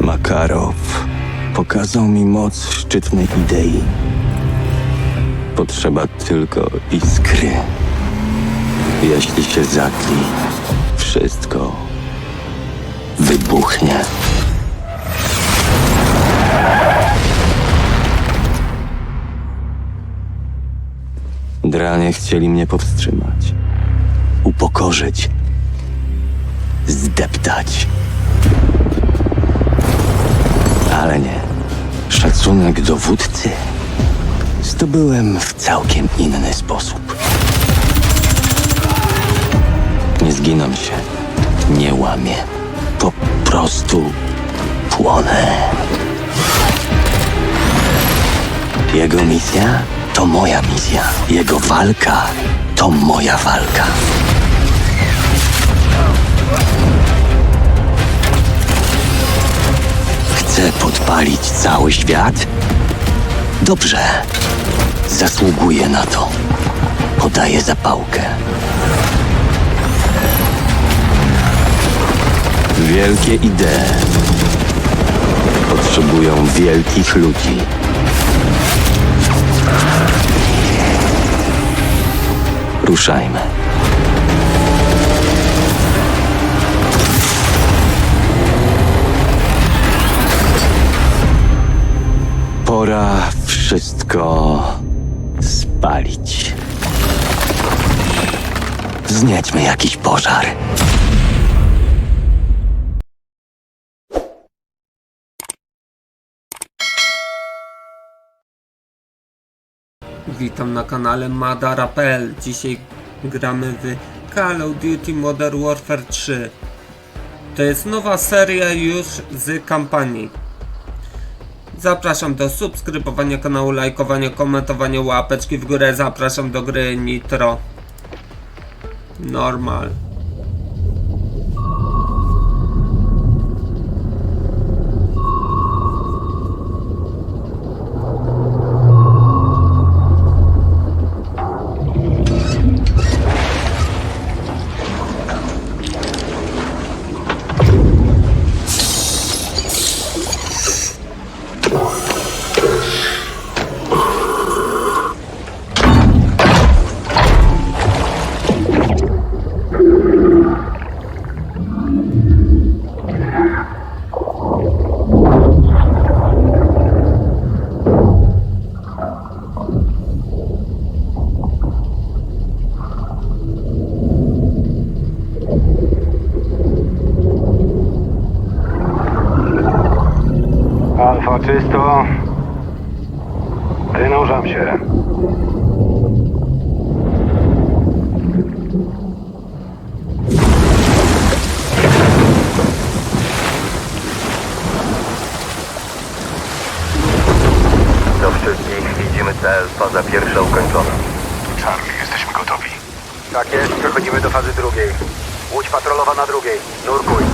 Makarow pokazał mi moc szczytnej idei. Potrzeba tylko iskry. Jeśli się zatli, wszystko wybuchnie. Dranie chcieli mnie powstrzymać, upokorzyć, zdeptać. Ale nie. Szacunek dowódcy zdobyłem w całkiem inny sposób. Nie zginam się, nie łamię. Po prostu płonę. Jego misja to moja misja. Jego walka to moja walka. Chcę podpalić cały świat? Dobrze. Zasługuję na to. Podaję zapałkę. Wielkie idee potrzebują wielkich ludzi. Ruszajmy. Pora wszystko spalić. Wzniećmy jakiś pożar. Witam na kanale Madara.pl. Dzisiaj gramy w Call of Duty Modern Warfare 3. To jest nowa seria już z kampanii. Zapraszam do subskrybowania kanału, lajkowania, komentowania, łapeczki w górę. Zapraszam do gry Nitro. Normal. Alfa czysto. Wynurzam się. Do wszystkich widzimy cel, faza pierwsza ukończona. Charlie, jesteśmy gotowi. Tak jest, przechodzimy do fazy drugiej. Łódź patrolowa na drugiej. Nurkuj.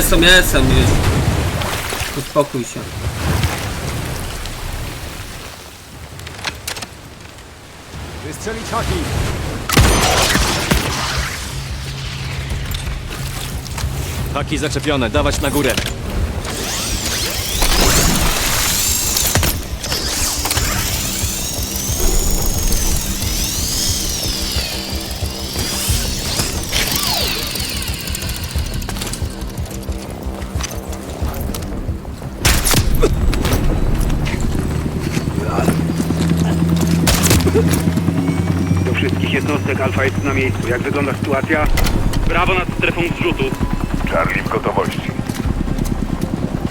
Jestem, jestem już. Uspokój się. Wystrzelić haki! Haki zaczepione, dawać na górę. Alfa jest na miejscu. Jak wygląda sytuacja? Brawo nad strefą zrzutu. Charlie w gotowości.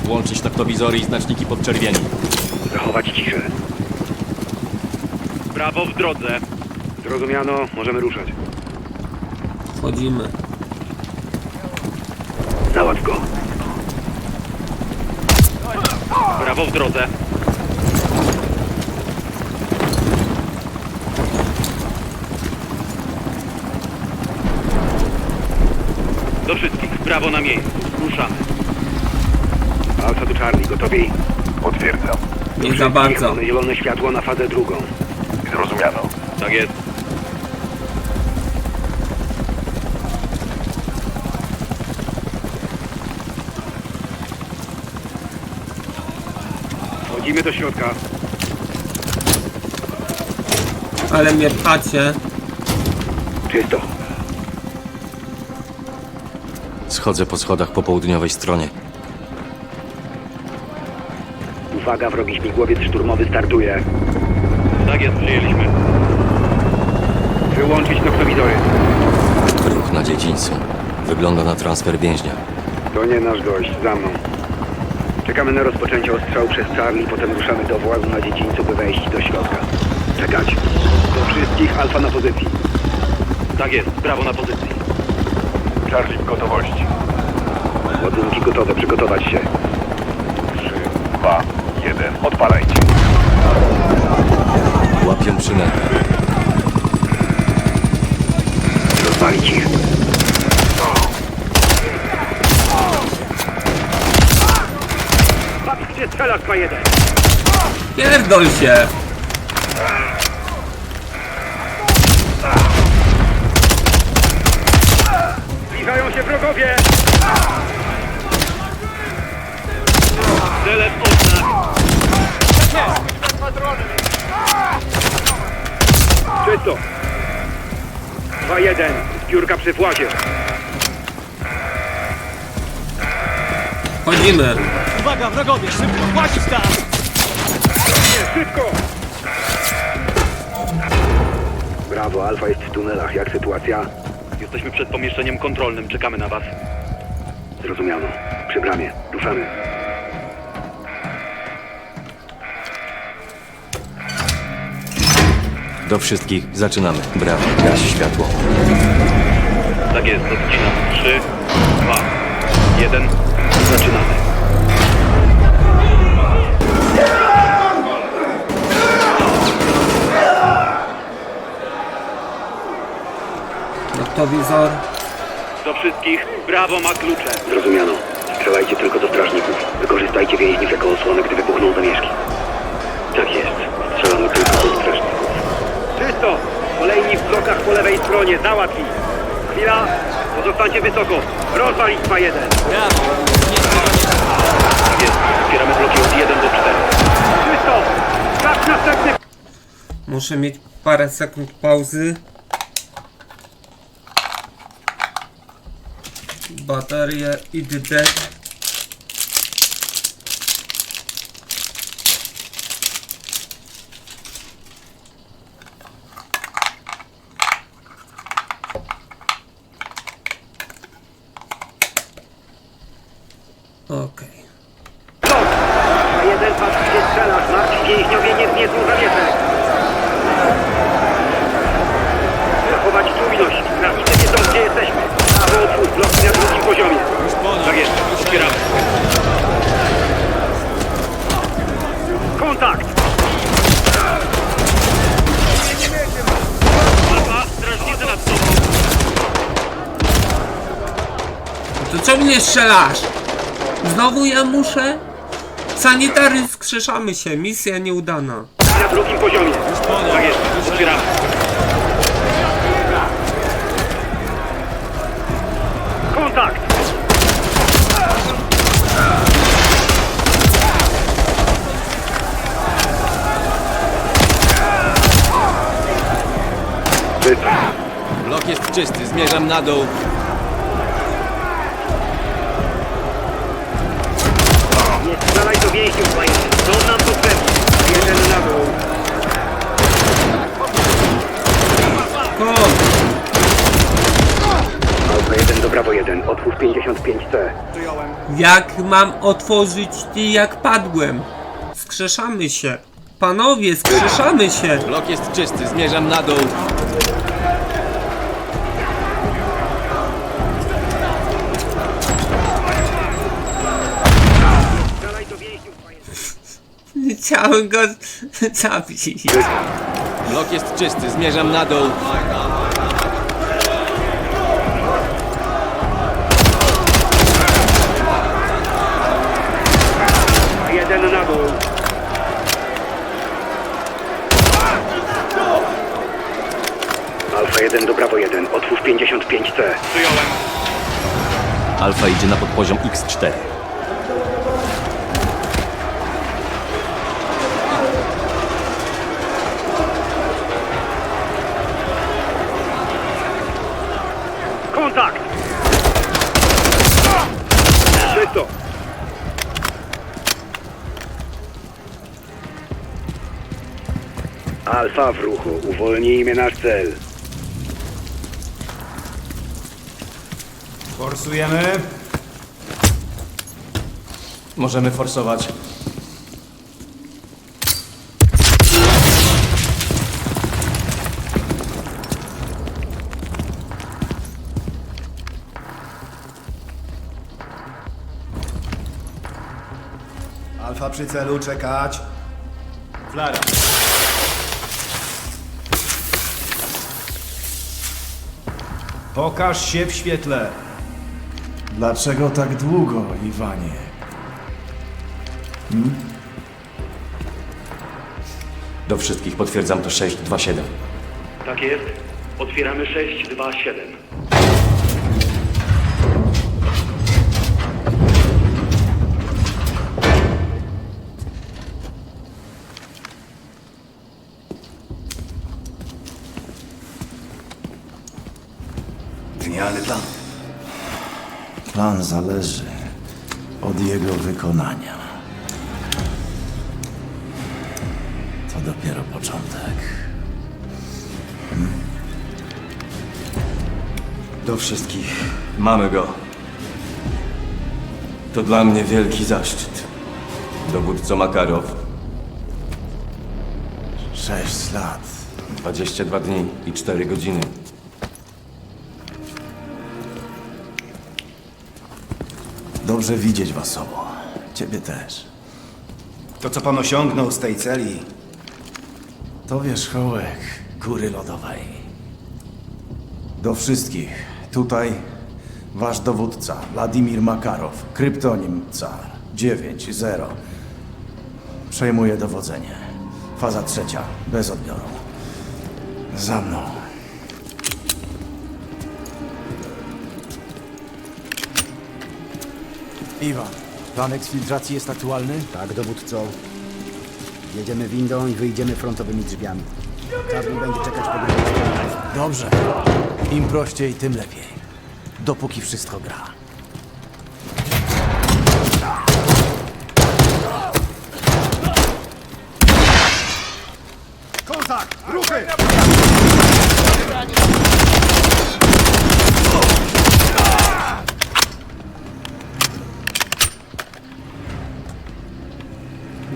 Włączyć taktowizory i znaczniki podczerwieni. Zachować ciszę. Brawo w drodze. Zrozumiano, możemy ruszać. Wchodzimy. Załatw go. Brawo w drodze. Do wszystkich. Brawo na miejscu. Ruszamy. Alfa do Charlie, gotowi? Potwierdzam. Nie za bardzo. Zielone, zielone światło na fazę drugą. Zrozumiano. Tak jest. Wchodzimy do środka. Ale mnie pchacie. Czysto. Schodzę po schodach po południowej stronie. Uwaga, wrogi śmigłowiec szturmowy startuje. Tak jest, przyjęliśmy. Wyłączyć noktowizory. Ruch na dziedzińcu. Wygląda na transfer więźnia. To nie nasz gość, za mną. Czekamy na rozpoczęcie ostrzału przez Charlie, potem ruszamy do włazu na dziedzińcu, by wejść do środka. Czekać. Do wszystkich, Alfa na pozycji. Tak jest. Brawo na pozycji. Charlie w gotowości. Ładunki gotowe, przygotować się. 3, 2, 1, odpalajcie. Łapią przynętę. Rozwalić ich. Patrz, gdzie strzelasz, K1. Pierdol się! Zbliżają się wrogowie! Cele w oczach. Czysto. 2-1. Zbiórka przy włazie. Wchodzimy. Uwaga, wrogowie! Szybko! Płacić tam! Nie, szybko! Brawo, Alfa jest w tunelach. Jak sytuacja? Jesteśmy przed pomieszczeniem kontrolnym. Czekamy na was. Zrozumiano. Przy bramie. Ruszamy. Do wszystkich zaczynamy. Brawo, gaś światło. Tak jest. Odcinam. Trzy, dwa, jeden. Zaczynamy. Noktowizor. Do wszystkich. Brawo ma klucze. Zrozumiano. Strzelajcie tylko do strażników. Wykorzystajcie więźniów jako osłonę, gdy wybuchną zamieszki. Tak jest. Strzelamy tylko do strażników. Czysto! Kolejni w blokach po lewej stronie. Załatwi. Chwila. Pozostańcie wysoko. Rozwalić 2-1. Tak jest. Zbieramy bloki od 1 do 4. Czysto! Skacz następny! Muszę mieć parę sekund pauzy. Baterie i dek. To czemu nie strzelasz? Znowu ja muszę? Sanitary, skrzeszamy się. Misja nieudana. Na drugim poziomie. Tak jest. Otwieramy. Kontakt! Blok jest czysty, zmierzam na dół. Miejki ukraińscy, są nam potrzebni. Jeden na dół. Kon! Alfa 1 do Bravo 1, otwórz 55C. Jak mam otworzyć ty jak padłem? Skrzeszamy się. Panowie, skrzeszamy się. Blok jest czysty, zmierzam na dół. Chciałem go zabić. Blok jest czysty, zmierzam na dół. Jeden na dół. Alfa 1 do Brawo 1. Otwórz 55C. Alfa idzie na podpoziom X4. Kontakt! Czysto! Alfa w ruchu. Uwolnijmy nasz cel. Forsujemy. Możemy forsować. Przy celu, czekać. Flara. Pokaż się w świetle. Dlaczego tak długo, Iwanie? Do wszystkich potwierdzam to 627. Tak jest. Otwieramy 627. Zależy od jego wykonania. To dopiero początek. Do wszystkich. Mamy go. To dla mnie wielki zaszczyt. Dowódco Makarow, Sześć lat. 22 dni i 4 godziny. Dobrze widzieć was obu. Ciebie też. To, co pan osiągnął z tej celi, To wierzchołek góry lodowej. Do wszystkich. Tutaj wasz dowódca, Władimir Makarow, kryptonim Car 9-0. Przejmuje dowodzenie. Faza trzecia, bez odbioru. Za mną. Iwan, plan eksfiltracji jest aktualny? Tak, dowódco. Jedziemy windą i wyjdziemy frontowymi drzwiami. Czarny będzie czekać po drugiej stronie. Dobrze. Im prościej, tym lepiej. Dopóki wszystko gra. Kontakt! Ruchy!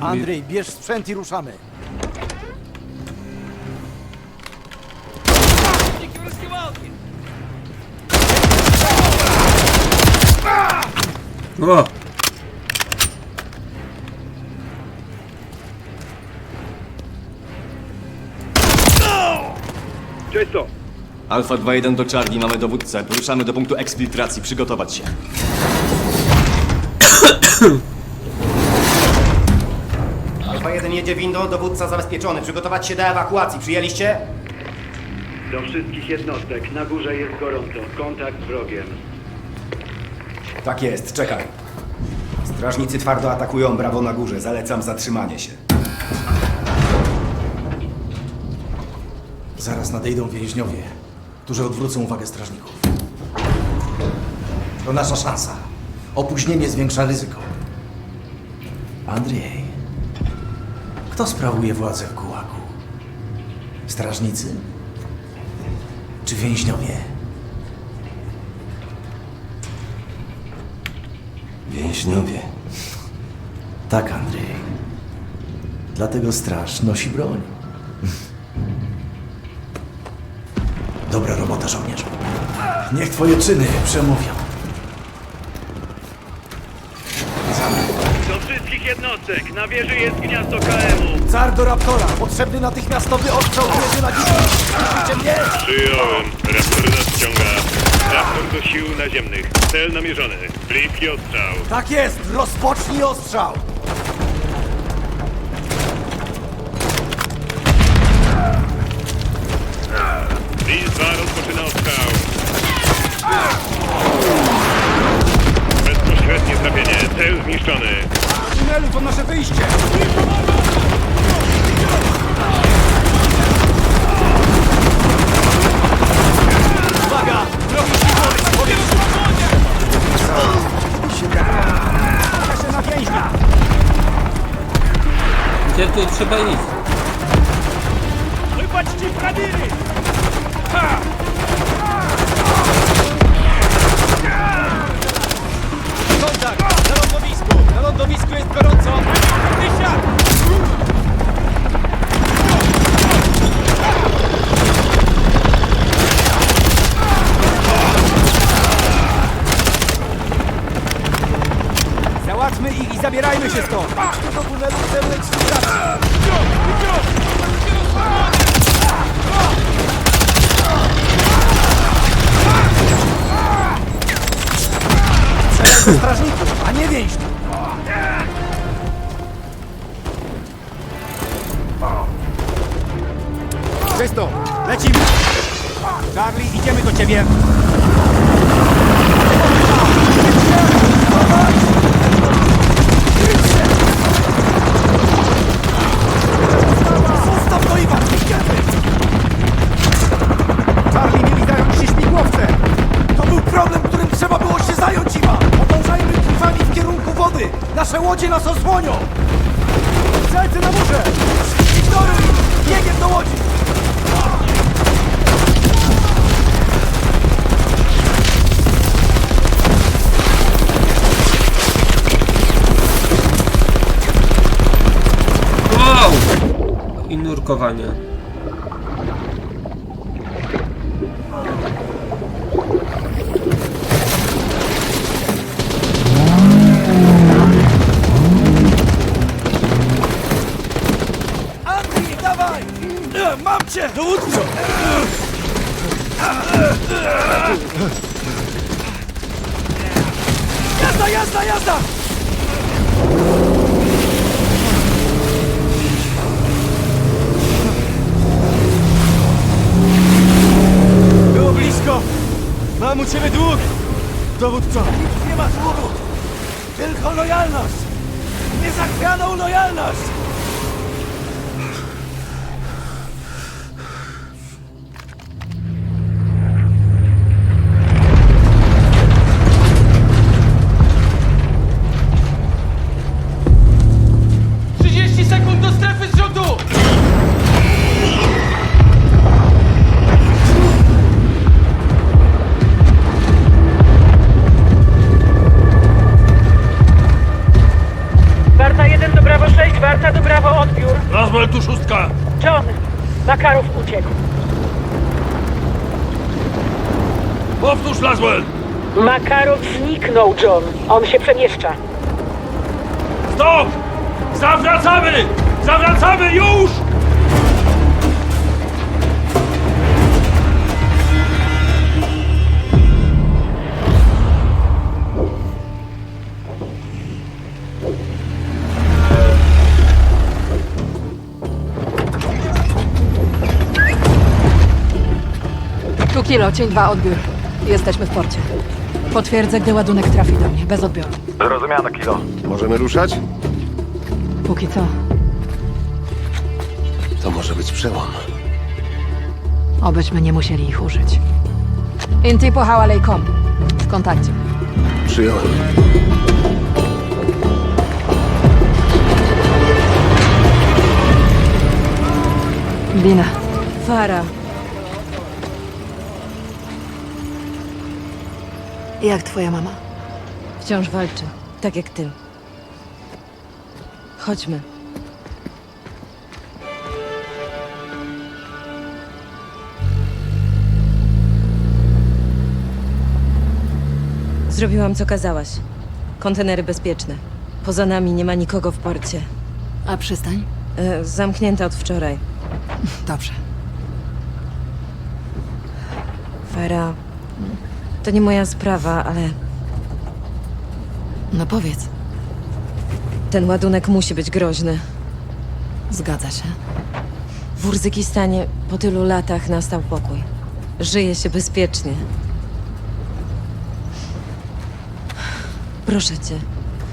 Andrzej, bierz sprzęt i ruszamy. O! Czysto! Alfa 2-1 do Charlie, mamy dowódcę. Poruszamy do punktu eksfiltracji. Przygotować się. 1 jedzie windą, dowódca zabezpieczony. Przygotować się do ewakuacji. Przyjęliście? Do wszystkich jednostek. Na górze jest gorąco. Kontakt z wrogiem. Tak jest, czekaj. Strażnicy twardo atakują brawo na górze. Zalecam zatrzymanie się. Zaraz nadejdą więźniowie, którzy odwrócą uwagę strażników. To nasza szansa. Opóźnienie zwiększa ryzyko. Andrzej, kto sprawuje władzę w Gułagu? Strażnicy? Czy więźniowie? Więźniowie. Tak, Andrzej. Dlatego straż nosi broń. Dobra robota, żołnierzu. Niech twoje czyny przemówią. Do wszystkich jednostek, na wieży jest gniazdo KM-u. Car do Raptora! Potrzebny natychmiastowy ostrzał wieży na dziś! Słyszycie mnie? Przyjąłem. Raptor nadciąga. Raptor do sił naziemnych. Cel namierzony. Bliski ostrzał. Tak jest! Rozpocznij ostrzał! Lis 2 rozpoczyna ostrzał. Bezpośrednie trafienie. Cel zniszczony. Tunelu to nasze wyjście! Uwaga! Drogi! Powietrze! Czeka się na więźnia! Gdzie tu trzeba iść? I zabierajmy się stąd! Do tunelu eksploatacji! Cel do strażników, a nie więźniów! Czysto! Lecimy! Charlie, idziemy do ciebie! Nasze łodzie nas osłonią! Strzelcy na murze! Ignoruj! Biegiem do łodzi! Wow! I nurkowanie. Jazda, jazda, jazda! Było blisko! Mam u ciebie dług! Dowódco! Nic nie ma długu! Tylko lojalność! Niezachwianą lojalność! Makarow uciekł. Powtórz Laswell. Makarow zniknął, John. On się przemieszcza. Stop! Zawracamy! Zawracamy już! Kilo, cień 2, odbiór. Jesteśmy w porcie. Potwierdzę, gdy ładunek trafi do mnie, bez odbioru. Zrozumiano, Kilo. Możemy ruszać? Póki co, To może być przełom. obyśmy nie musieli ich użyć. Intipo Hawalejkom. W kontakcie. Przyjąłem. Dina. Fara. Jak twoja mama? Wciąż walczy. Tak jak ty. Chodźmy. Zrobiłam co kazałaś. Kontenery bezpieczne. Poza nami nie ma nikogo w porcie. A przystań? E, zamknięta od wczoraj. Dobrze. Fera, to nie moja sprawa, ale No powiedz. ten ładunek musi być groźny. Zgadza się. W Urzykistanie po tylu latach nastał pokój. Żyje się bezpiecznie. Proszę cię,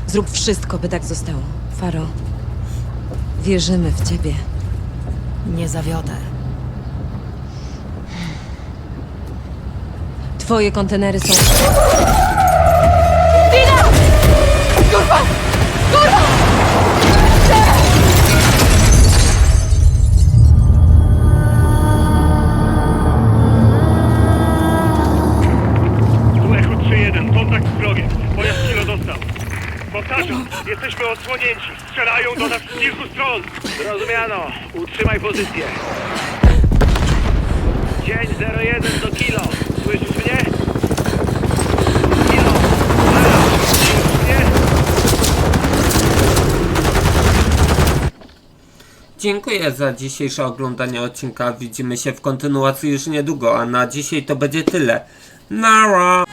zrób wszystko, by tak zostało. Faro, wierzymy w ciebie. Nie zawiodę. Twoje kontenery są... Tu Echo 3-1, kontakt z wrogiem. Pojazd kilo dostał. Powtarzam, jesteśmy odsłonięci. Strzelają do nas z kilku stron. Zrozumiano. Utrzymaj pozycję. Dziękuję za dzisiejsze oglądanie odcinka. Widzimy się w kontynuacji już niedługo, a na dzisiaj to będzie tyle. Nara!